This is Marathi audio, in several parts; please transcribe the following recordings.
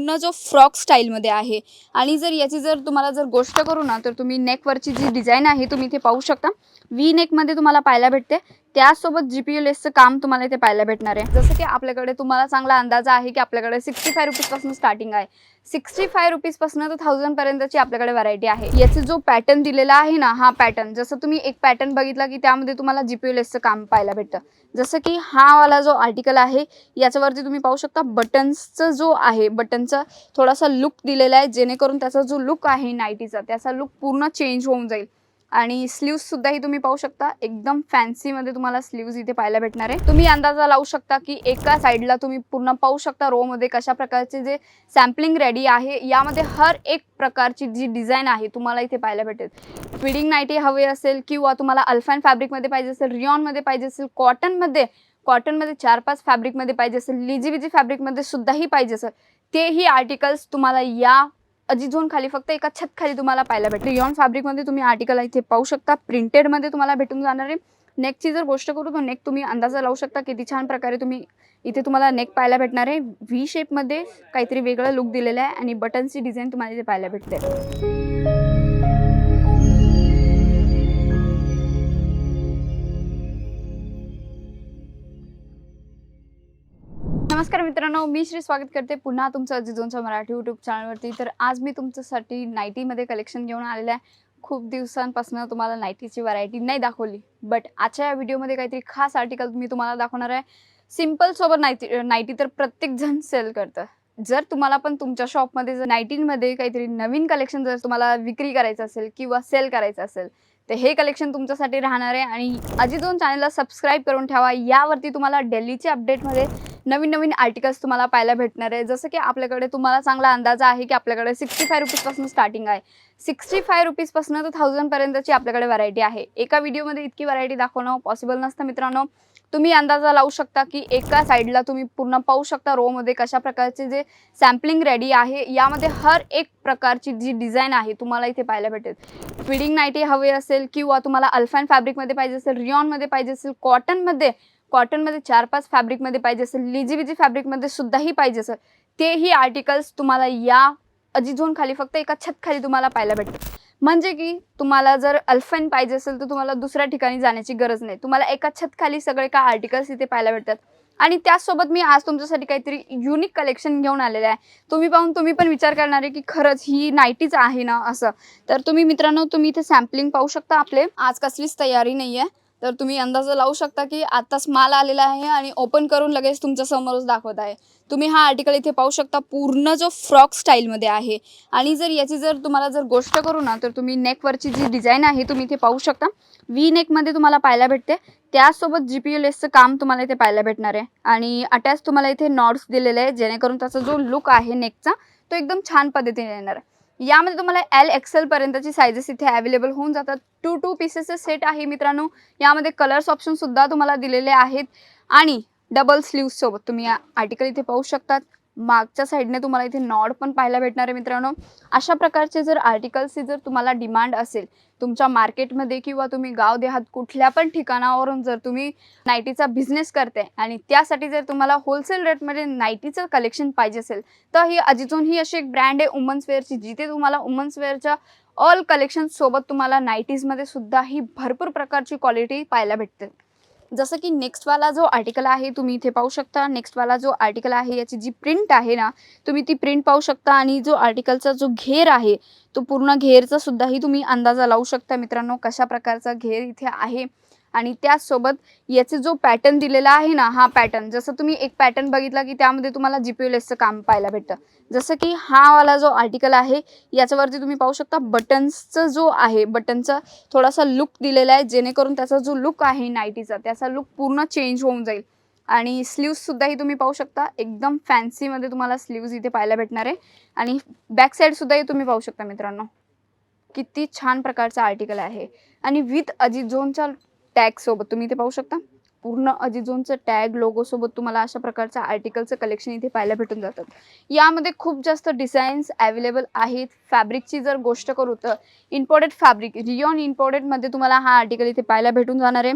पूर्ण जो फ्रॉक स्टाईलमध्ये आहे. आणि जर याची जर तुम्हाला जर गोष्ट करू ना तर तुम्ही नेकवरची जी डिझाईन आहे तुम्ही इथे पाहू शकता. व्ही नेकमध्ये तुम्हाला पाहायला भेटते. त्यासोबत जी पी यू लेसचं काम तुम्हाला इथे पाहायला भेटणार आहे. जसं की आपल्याकडे तुम्हाला चांगला अंदाज आहे की आपल्याकडे सिक्स्टी फाय रुपीजपासून स्टार्टिंग आहे. सिक्स्टी फाय रुपीजपासून तर थाउजंडपर्यंतची आपल्याकडे व्हरायटी आहे. याचा जो पॅटर्न दिलेला आहे ना हा पॅटर्न जसं तुम्ही एक पॅटर्न बघितला की त्यामध्ये तुम्हाला जी पी यू लेसचं काम पाहायला भेटतं. जसं की हा वाला जो आर्टिकल आहे याच्यावरती तुम्ही पाहू शकता बटन्सचं जो आहे बटनचा थोडासा लुक दिलेला आहे जेणेकरून त्याचा जो लुक आहे नाईटीचा त्याचा लुक पूर्ण चेंज होऊन जाईल. आणि स्लीव्स सुद्धा ही तुम्ही पाहू शकता. एकदम फॅन्सी मध्ये तुम्हाला स्लीव्स इथे पाहायला भेटणार आहे. तुम्ही अंदाजा लावू शकता की एका साईडला तुम्ही पूर्ण पाहू शकता रो मध्ये कशा प्रकारचे जे सॅम्पलिंग रेडी आहे. यामध्ये हर एक प्रकारची जी डिझाईन आहे तुम्हाला इथे पाहायला भेटेल. फिडिंग नाईटी हवे असेल किंवा तुम्हाला अल्फान फॅब्रिकमध्ये पाहिजे असेल रिऑनमध्ये पाहिजे असेल कॉटनमध्ये कॉटनमध्ये चार पाच फॅब्रिकमध्ये पाहिजे असेल लिजी विजी फॅब्रिकमध्ये सुद्धाही पाहिजे असेल. तेही आर्टिकल्स तुम्हाला या अजिझोन खाली फक्त एका छत खाली तुम्हाला पाहायला भेटते रिऑन फॅब्रिकमध्ये तुम्ही आर्टिकल इथे पाहू शकता. प्रिंटेडमध्ये तुम्हाला भेटून जाणार आहे. नेकची जर गोष्ट करू तर नेक तुम्ही अंदाजा लावू शकता किती छान प्रकारे तुम्ही इथे तुम्हाला नेक पाहायला भेटणार आहे. व्ही शेपमध्ये काहीतरी वेगळं लुक दिलेलं आहे आणि बटन्सची डिझाईन तुम्हाला इथे पाहायला भेटते. नमस्कार मित्रांनो मी श्री स्वागत करते पुन्हा तुमचं अजिजोनच्या मराठी यूट्यूब चॅनलवरती तर आज मी तुमच्यासाठी नाईटीमध्ये कलेक्शन घेऊन आलेलं आहे. खूप दिवसांपासून तुम्हाला नाईटीची व्हरायटी नाही दाखवली बट आजच्या या व्हिडिओमध्ये काहीतरी खास आर्टिकल मी तुम्हाला दाखवणार आहे. सिंपल सोबत नाईटी नाईटी तर प्रत्येक जण सेल करतं. जर तुम्हाला पण तुमच्या शॉपमध्ये जर नाईटीमध्ये काहीतरी नवीन कलेक्शन जर तुम्हाला विक्री करायचं असेल किंवा सेल करायचं असेल तर हे कलेक्शन तुमच्यासाठी राहणार आहे. आणि अजिजोन चॅनलला सबस्क्राईब करून ठेवा. यावरती तुम्हाला डेलीच्या अपडेटमध्ये नवीन नवीन आर्टिकल्स तुम्हाला पाहायला भेटणार आहे. जसं की आपल्याकडे तुम्हाला चांगला अंदाजा आहे की आपल्याकडे सिक्स्टी फाय रुपीजपासून स्टार्टिंग आहे. सिक्स्टी फाय रुपीजपासून तर थाउजंडपर्यंतची आपल्याकडे व्हरायटी आहे. एका व्हिडिओमध्ये इतकी व्हरायटी दाखवणं पॉसिबल नसतं मित्रांनो. तुम्ही अंदाजा लावू शकता की एका साईडला तुम्ही पूर्ण पाहू शकता रोमध्ये कशा प्रकारचे जे सॅम्पलिंग रेडी आहे. यामध्ये हर एक प्रकारची जी डिझाईन आहे तुम्हाला इथे पाहायला भेटेल. फिडिंग नाईटी हवे असेल किंवा तुम्हाला अल्फान फॅब्रिकमध्ये पाहिजे असेल रिऑनमध्ये पाहिजे असेल कॉटनमध्ये कॉटनमध्ये चार पाच फॅब्रिकमध्ये पाहिजे असेल लिजी विजी फॅब्रिकमध्ये सुद्धाही पाहिजे असेल तेही आर्टिकल्स तुम्हाला या अजिझोन खाली फक्त एका छत खाली तुम्हाला पाहायला भेटते म्हणजे की तुम्हाला जर अल्फाईन पाहिजे असेल तर तुम्हाला दुसऱ्या ठिकाणी जाण्याची गरज नाही. तुम्हाला एका छत खाली सगळे का आर्टिकल्स इथे पाहायला भेटतात? आणि त्याचसोबत मी आज तुमच्यासाठी काहीतरी युनिक कलेक्शन घेऊन आलेलं आहे. तुम्ही पाहून तुम्ही पण विचार करणार आहे की खरंच ही नाईटीच आहे ना असं. तर तुम्ही मित्रांनो तुम्ही इथे सॅम्पलिंग पाहू शकता आपले. आज कसलीच तयारी नाही आहे तर तुम्ही अंदाजा लावू शकता की आत्ताच माल आलेला आहे आणि ओपन करून लगेच तुमच्या समोरच दाखवत आहे. तुम्ही हा आर्टिकल इथे पाहू शकता पूर्ण जो फ्रॉक स्टाईलमध्ये आहे. आणि जर याची जर तुम्हाला जर गोष्ट करू ना तर तुम्ही नेकवरची जी डिझाईन आहे तुम्ही इथे पाहू शकता. व्ही नेकमध्ये तुम्हाला पाहायला भेटते. त्यासोबत जी पी एल एसचं काम तुम्हाला इथे पाहायला भेटणार आहे. आणि अटॅच तुम्हाला इथे नॉट्स दिलेले आहे जेणेकरून त्याचा जो लुक आहे नेकचा तो एकदम छान पद्धतीने येणार आहे. यामध्ये तुम्हाला एल एक्सेल पर्यंतची सायझेस इथे अवेलेबल होऊन जातात. टू टू पीसेसचे सेट आहे मित्रांनो. यामध्ये कलर्स ऑप्शन सुद्धा तुम्हाला दिलेले आहेत. आणि डबल स्लीव्स सोबत तुम्ही आर्टिकल इथे पाहू शकतात. मागच्या साईडने तुम्हाला इथे नॉड पण पाहायला भेटणार आहे मित्रांनो. अशा प्रकारचे जर आर्टिकल्सची जर तुम्हाला डिमांड असेल तुमच्या मार्केटमध्ये किंवा तुम्ही गाव देहात कुठल्या पण ठिकाणावरून जर तुम्ही नाईटीचा बिझनेस करते आणि त्यासाठी जर तुम्हाला होलसेल रेटमध्ये नाईटीचं कलेक्शन पाहिजे असेल तर ही अजिझोन ही अशी एक ब्रँड आहे वुमन्स वेअरची जिथे तुम्हाला वुमन्स वेअरच्या ऑल कलेक्शन सोबत तुम्हाला नाईटीजमध्ये सुद्धा ही भरपूर प्रकारची क्वालिटी पाहायला भेटते. जसं की नेक्स्टवाला जो आर्टिकल आहे तुम्ही इथे पाहू शकता. नेक्स्टवाला जो आर्टिकल आहे याची जी प्रिंट आहे ना तुम्ही ती प्रिंट पाहू शकता. आणि जो आर्टिकलचा जो घेर आहे तो पूर्ण घेरचा सुद्धाही तुम्ही अंदाजा लावू शकता मित्रांनो कशा प्रकारचा घेर इथे आहे. आणि त्याचसोबत याचे जो पॅटर्न दिलेला आहे ना हा पॅटर्न जसं तुम्ही एक पॅटर्न बघितला की त्यामध्ये तुम्हाला जी पी काम पाहायला भेटतं. जसं की हा वाला जो आर्टिकल आहे याच्यावरती तुम्ही पाहू शकता बटन्सचं जो आहे बटनचा थोडासा लुक दिलेला आहे जेणेकरून त्याचा जो लुक आहे नाईटीचा त्याचा लुक पूर्ण चेंज होऊन जाईल. आणि स्लीव्जसुद्धाही तुम्ही पाहू शकता एकदम फॅन्सीमध्ये तुम्हाला स्लीव्ज इथे पाहायला भेटणार आहे. आणि बॅक साईडसुद्धाही तुम्ही पाहू शकता मित्रांनो. किती छान प्रकारचा आर्टिकल आहे. आणि विथ अजित झोनच्या टॅग सोबत तुम्ही इथे पाहू शकता. पूर्ण अजिझोनचं टॅग लोगो सोबत तुम्हाला अशा प्रकारचं आर्टिकलचं कलेक्शन इथे पाहायला भेटून जातात यामध्ये खूप जास्त डिझाईन्स अवेलेबल आहेत. फॅब्रिकची जर गोष्ट करू तर इम्पॉर्टेड फॅब्रिक रिओन इम्पॉर्टेडमध्ये तुम्हाला हा आर्टिकल इथे पाहायला भेटून जाणार आहे.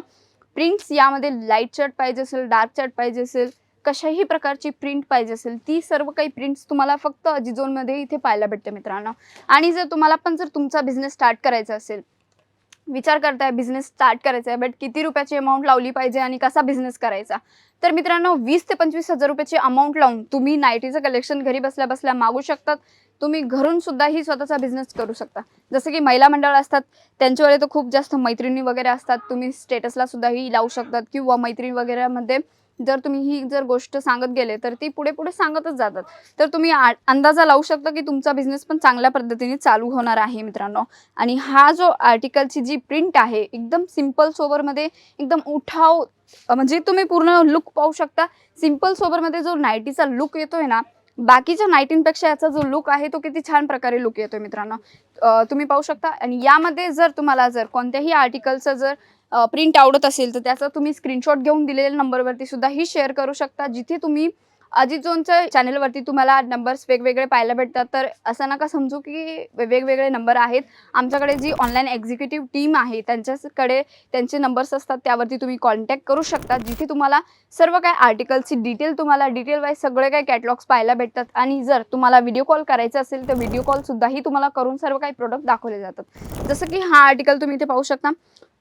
प्रिंट्स यामध्ये लाइट शर्ट पाहिजे असेल डार्क शर्ट पाहिजे असेल कशाही प्रकारची प्रिंट पाहिजे असेल ती सर्व काही प्रिंट्स तुम्हाला फक्त अजिझोनमध्ये इथे पाहायला भेटते मित्रांनो. आणि जर तुम्हाला पण जर तुमचा बिझनेस स्टार्ट करायचा असेल विचार करताय बिझनेस स्टार्ट करायचा आहे बट किती रुपयाची अमाऊंट लावली पाहिजे आणि कसा बिझनेस करायचा? तर मित्रांनो वीस ते पंचवीस हजार रुपयाची अमाऊंट लावून तुम्ही नाईटीचं कलेक्शन घरी बसल्या बसल्या मागू शकतात. तुम्ही घरून सुद्धाही स्वतःचा बिझनेस करू शकता. जसं की महिला मंडळ असतात त्यांच्याकडे तर खूप जास्त मैत्रिणी वगैरे असतात. तुम्ही स्टेटसला सुद्धाही लावू शकतात किंवा मैत्रिणी वगैरेमध्ये जर तुम्ही ही जर गोष्ट सांगत गेले तर ती पुढे पुढे सांगतच जातात. तर तुम्ही आ- अंदाजा लावू शकता की तुमचा बिझनेस पण चांगल्या पद्धतीने चालू होणार आहे मित्रांनो. आणि हा जो आर्टिकलची जी प्रिंट आहे एकदम सिंपल सोबरमध्ये एकदम उठाव म्हणजे तुम्ही पूर्ण लुक पाहू शकता. सिंपल सोबरमध्ये जो नाईटीचा लुक येतोय ना बाकीच्या नाईटींपेक्षा याचा जो लुक आहे तो किती छान प्रकारे लुक येतोय मित्रांनो. तुम्ही पाहू शकता. आणि यामध्ये जर तुम्हाला जर कोणत्याही आर्टिकलचं जर प्रिंट आवडत असेल तर त्याचा तुम्ही स्क्रीनशॉट घेऊन दिलेल्या नंबरवरती सुद्धा ही शेअर करू शकता. जिथे तुम्ही अजित जोनच्या चॅनलवरती तुम्हाला नंबर्स वेगवेगळे पाहायला भेटतात. तर असं नका समजू की वेगवेगळे नंबर आहेत. आमच्याकडे जी ऑनलाईन एक्झिक्युटिव्ह टीम आहे त्यांच्याकडे त्यांचे नंबर्स असतात त्यावरती तुम्ही कॉन्टॅक्ट करू शकता. जिथे तुम्हाला सर्व काय आर्टिकलची डिटेल तुम्हाला डिटेल वाईज सगळे काही कॅटलॉग्स पाहायला भेटतात. आणि जर तुम्हाला व्हिडिओ कॉल करायचा असेल तर व्हिडिओ कॉल सुद्धाही तुम्हाला करून सर्व काही प्रोडक्ट दाखवले जातात. जसं की हा आर्टिकल तुम्ही इथे पाहू शकता.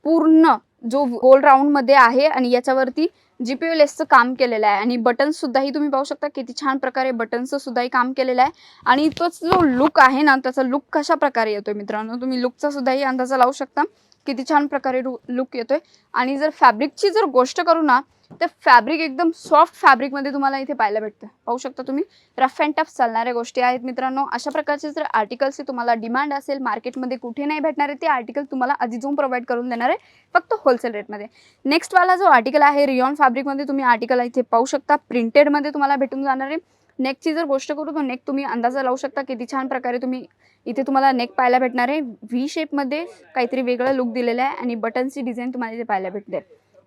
पूर्ण जो गोल राऊंडमध्ये आहे आणि याच्यावरती जीपीओ लेसचं काम केलेलं आहे. आणि बटन्स सुद्धाही तुम्ही पाहू शकता किती छान प्रकारे बटन्सचं सुद्धाही काम केलेलं आहे. आणि तोच जो लुक आहे ना त्याचा लुक कशा प्रकारे येतोय मित्रांनो? तुम्ही लुकचा सुद्धाही अंदाजा लावू शकता. किती छान प्रकारे लुक येतोय. आणि जर फॅब्रिकची जर गोष्ट करू ना तर फॅब्रिक एकदम सॉफ्ट फॅब्रिकमध्ये तुम्हाला इथे पाहायला भेटतं. पाहू शकता तुम्ही? रफ अँड टफ चालणाऱ्या गोष्टी आहेत मित्रांनो. अशा प्रकारचे जर आर्टिकल्सची तुम्हाला डिमांड असेल मार्केटमध्ये कुठे नाही भेटणारे ते आर्टिकल तुम्हाला अजिझोम प्रोव्हाइड करून देणार आहे फक्त होलसेल रेटमध्ये नेक्स्ट वाला जो आर्टिकल आहे रियॉन फॅब्रिकमध्ये तुम्ही आर्टिकल इथे पाहू शकता. प्रिंटेडमध्ये तुम्हाला भेटून जाणार आहे. नेकची जर गोष्ट करू तर नेक तुम्ही अंदाजा लावू शकता किती छान प्रकारे तुम्ही इथे तुम्हाला नेक पाहायला भेटणार आहे. व्ही शेपमध्ये काहीतरी वेगळं लुक दिलेलं आहे आणि बटन्सची डिझाईन तुम्हाला इथे पाहायला भेटते.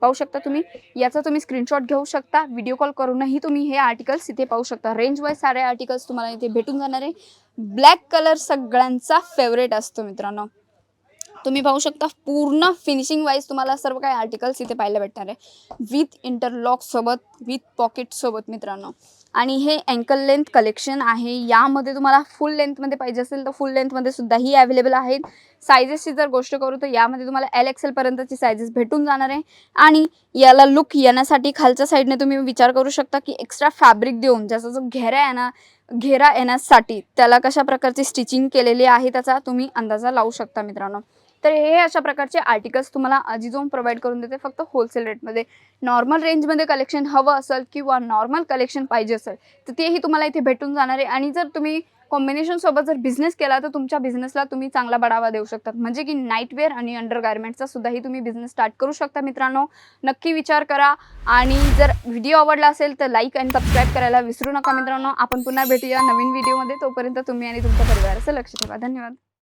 पाहू शकता तुम्ही. याचा तुम्ही स्क्रीनशॉट घेऊ शकता. व्हिडिओ कॉल करूनही तुम्ही हे आर्टिकल्स इथे पाहू शकता. रेंज वाईज सारे आर्टिकल्स तुम्हाला इथे भेटून जाणार आहे. ब्लॅक कलर सगळ्यांचा फेवरेट असतो मित्रांनो. तुम्ही पाहू शकता पूर्ण फिनिशिंग वाईज तुम्हाला सर्व काही आर्टिकल्स इथे पाहायला भेटणार आहे. विथ इंटरलॉक सोबत विथ पॉकेट सोबत मित्रांनो. आणि हे अँकल लेंथ कलेक्शन आहे. यामध्ये तुम्हाला फुल लेंथमध्ये पाहिजे असेल तर फुल लेंथमध्ये सुद्धाही अवेलेबल आहेत. सायझेसची जर गोष्ट करू तर यामध्ये तुम्हाला एल एक्सेल पर्यंतची सायझेस भेटून जाणार आहे. आणि याला लुक येण्यासाठी खालच्या साईडने तुम्ही विचार करू शकता की एक्स्ट्रा फॅब्रिक देऊन ज्याचा जो घेरा आहे ना घेरा येण्यासाठी त्याला कशा प्रकारची स्टिचिंग केलेली आहे त्याचा तुम्ही अंदाजा लावू शकता मित्रांनो. तर हे अशा प्रकारचे आर्टिकल्स तुम्हाला अजिझोम प्रोव्हाइड करून देते. फक्त होलसेल रेटमध्ये नॉर्मल रेंजमध्ये कलेक्शन हवं असेल किंवा नॉर्मल कलेक्शन पाहिजे असेल तर तेही तुम्हाला इथे भेटून जाणार आहे. आणि जर तुम्ही कॉम्बिनेशनसोबत जर बिझनेस केला तर तुमच्या बिझनेसला तुम्ही चांगला बढावा देऊ शकतात म्हणजे की नाईटवेअर आणि अंडरगार्मेंटचा सुद्धाही तुम्ही बिझनेस स्टार्ट करू शकता मित्रांनो. नक्की विचार करा. आणि जर व्हिडिओ आवडला असेल तर लाईक आणि सबस्क्राईब करायला विसरू नका मित्रांनो. आपण पुन्हा भेटूया नवीन व्हिडिओमध्ये तोपर्यंत तुम्ही आणि तुमच्या परिवाराचं लक्ष ठेवा. धन्यवाद.